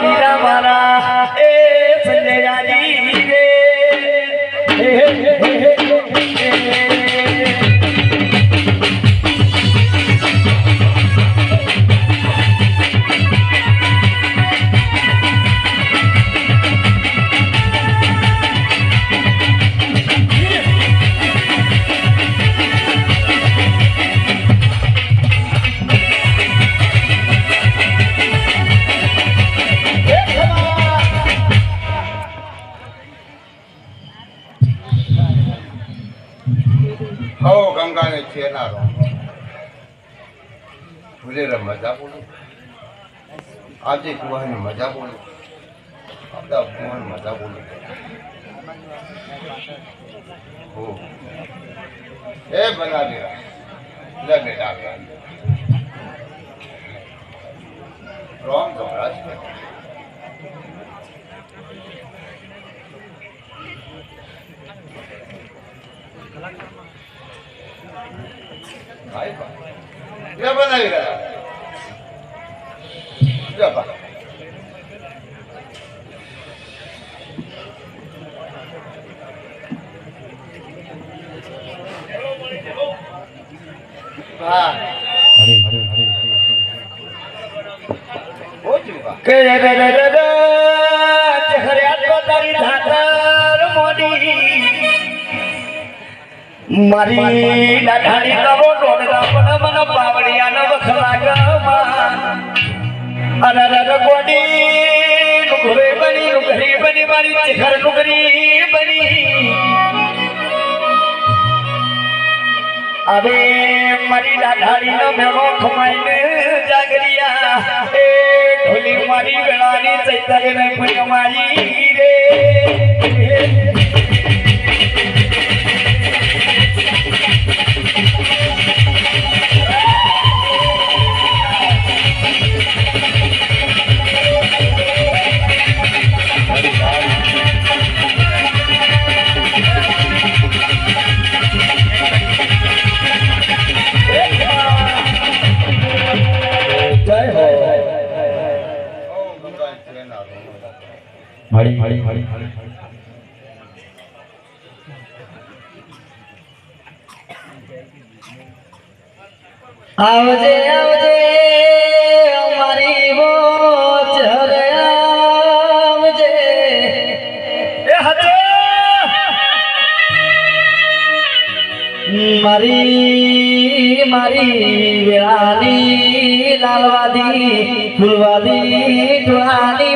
Mira. છેનારો ભૂલેલા મજા બોલું. આજે મજા બોલું. આપણા મજા બોલું. હો. એ બનાવી લે બેટા રોમ જોરાજ ભાઈ બા ધાતર મોડી. મારી દાઢાની અરે ગોડી, નુકરે બની, નુકરી બની, મારી ચિખર નુકરી બની. હવે મારી દાઢાડીનો મેળો ખમાઈને જાગરિયા એ ઢોલી મારી વેળાની ચૈતન્ય ને પુણ્ય મારી આવજે આવજે અમારી હરે આવજે. મારી મારી વેળાની લાલવાદી ફૂલવાદી ટુણાની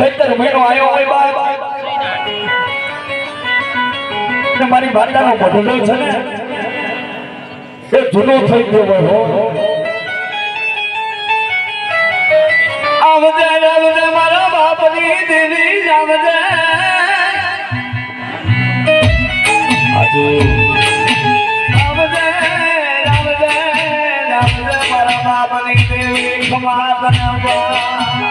ચૈતર મેળો આવ્યો હોય બાય મારી માતાનો બઢોડો છે ને, એ જૂનો થઈ ગયો હોય હો. આવજે આવજે મારા બાપની દેવી આવજે. આજે મારા બાપની દેવી કમાતા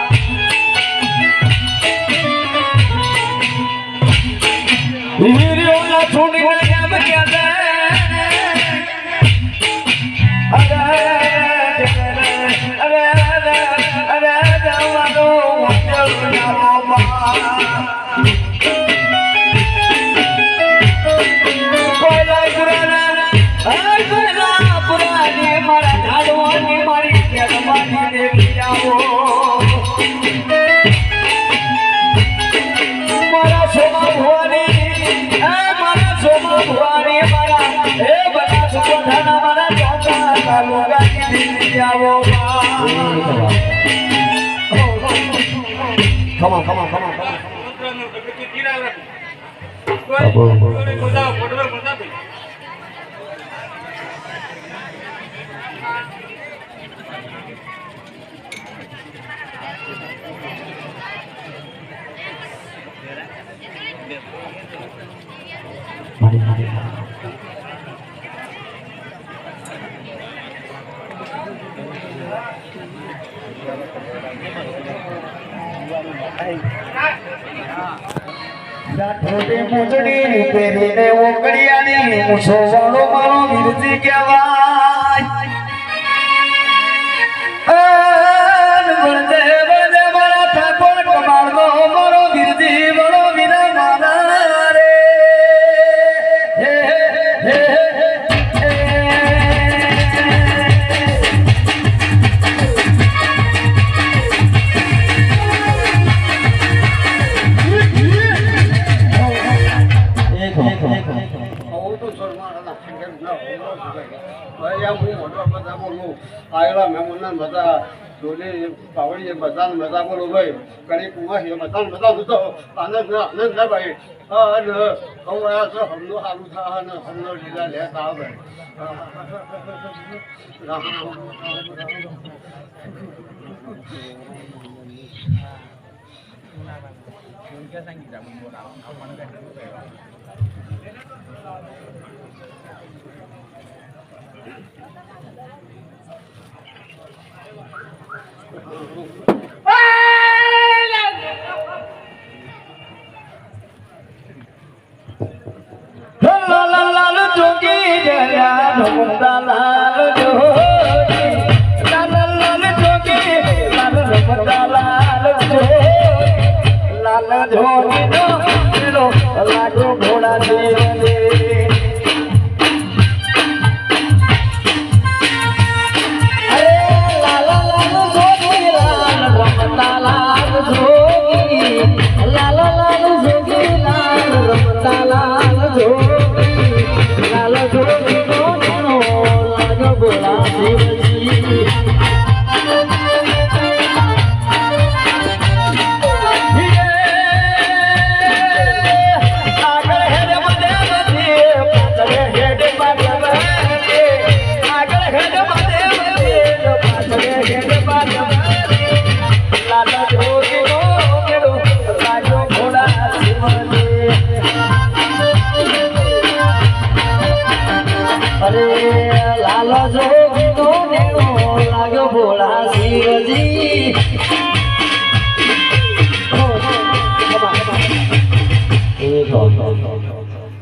છોડીને આમ ક્યાં જાય અરે અરે અરે અરે મારો મન ના Come on, come on, come on, come on. Mari, mari, mari. મોજડી પહેરીને ઓકડિયાની હું સોવાળો મારો વિરજી કહેવા પાવડી બધાને બધા બોલો ભાઈ. કરી કુવા છે બધાને બધા સુધો આનંદ આનંદ ના ભાઈ. અને કહું આ તો હમનો સારું થા અને હમનો લીલા લેતા આવે Thank you. Mama.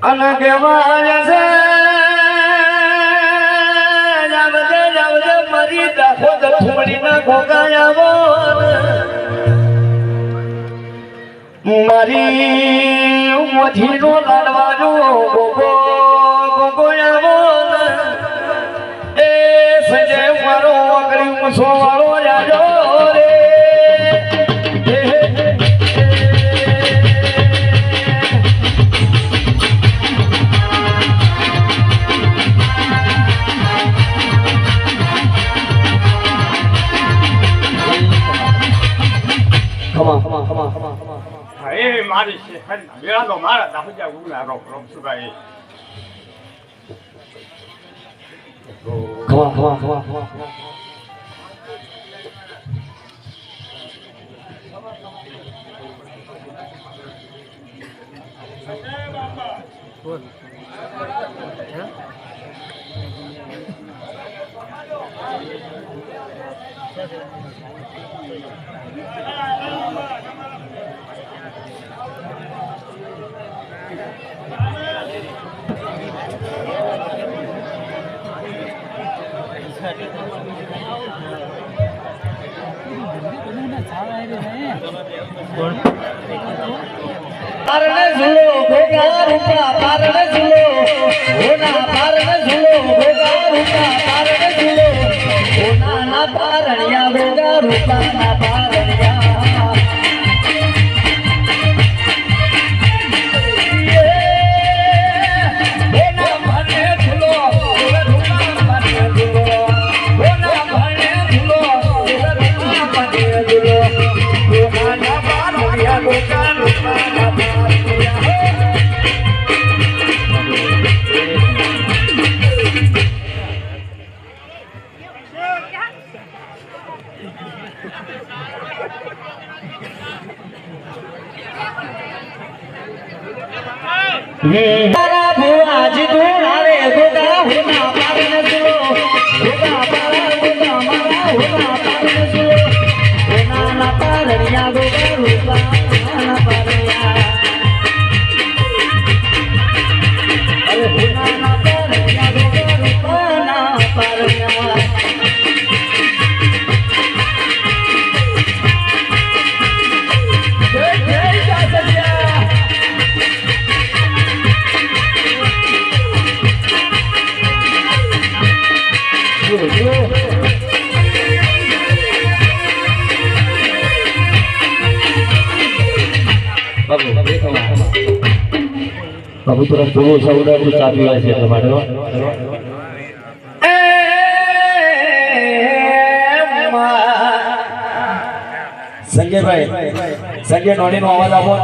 અને છે. જાવજે જાવજે મરી દાખો દુમડી ના ખોગાયાવો મારી મોથી નો લાડવાજો ગોગો ગોગોયા આવો એ સજે મારો ઓગળી મુસો pen bila lo mara da huja guna ro ro suka e come on come on come on come on come on Thank you. પારણે ઝૂલો, ભોગા રૂપા પારણે ઝૂલો. હોના પારણે ઝૂલો, ભોગા રૂપા પારણે ઝૂલો. હોના ના પારણિયા, ભોગા રૂપા ના પારણિયા. બાબુ તરફ સૌને સૌડા તો ચા છે તમારો. સંજયભાઈ સંજય નોડી નો અવાજ આપો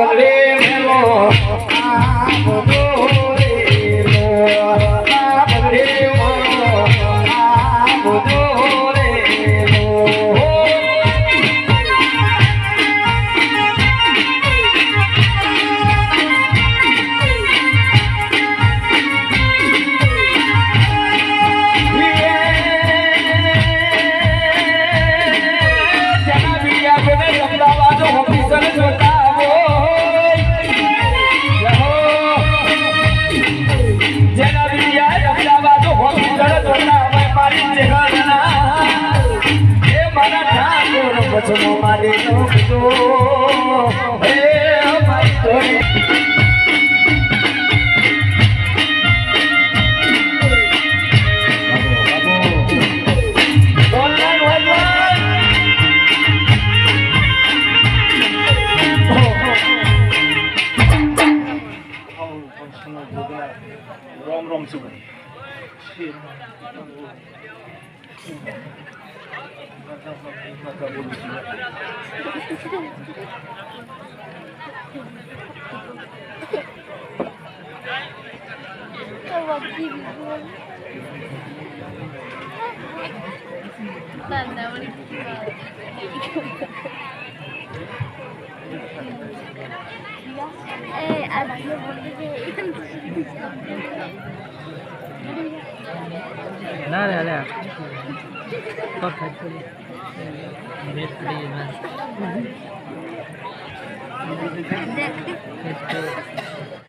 con Nada, nada. Toca aquí. Me pide más. Me pide más.